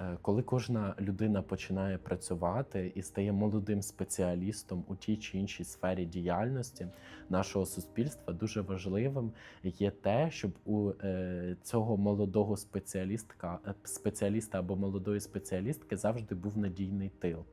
Е, Коли кожна людина починає працювати і стає молодим спеціалістом у тій чи іншій сфері діяльності нашого суспільства, дуже важливим є те, щоб у е, цього молодого спеціалістка, е, спеціаліста або молодої спеціалістки завжди був надійний тил.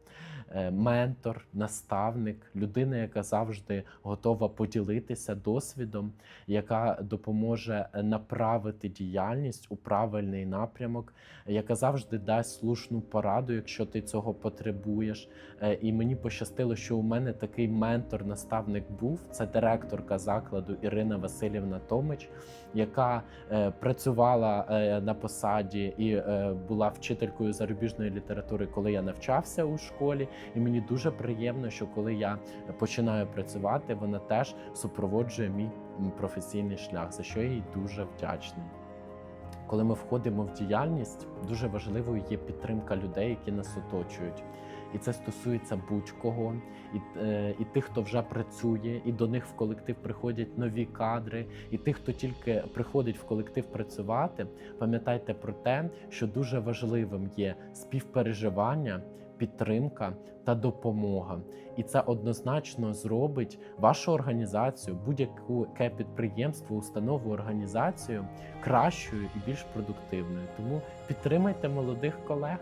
Ментор, наставник, людина, яка завжди готова поділитися досвідом, яка допоможе направити діяльність у правильний напрямок, яка завжди дасть слушну пораду, якщо ти цього потребуєш. Е, І мені пощастило, що у мене такий ментор, наставник був. Це директорка закладу Ірина Васильівна Томич, яка е, працювала е, на посаді і була вчителькою зарубіжної літератури, коли я навчався у школі. І мені дуже приємно, що коли я починаю працювати, вона теж супроводжує мій професійний шлях, за що я їй дуже вдячний. Коли ми входимо в діяльність, дуже важливою є підтримка людей, які нас оточують. І це стосується будь-кого, і, е, і тих, хто вже працює, і до них в колектив приходять нові кадри, і тих, хто тільки приходить в колектив працювати. Пам'ятайте про те, що дуже важливим є співпереживання, підтримка та допомога. І це однозначно зробить вашу організацію, будь-яке підприємство, установу, організацію кращою і більш продуктивною. Тому підтримайте молодих колег.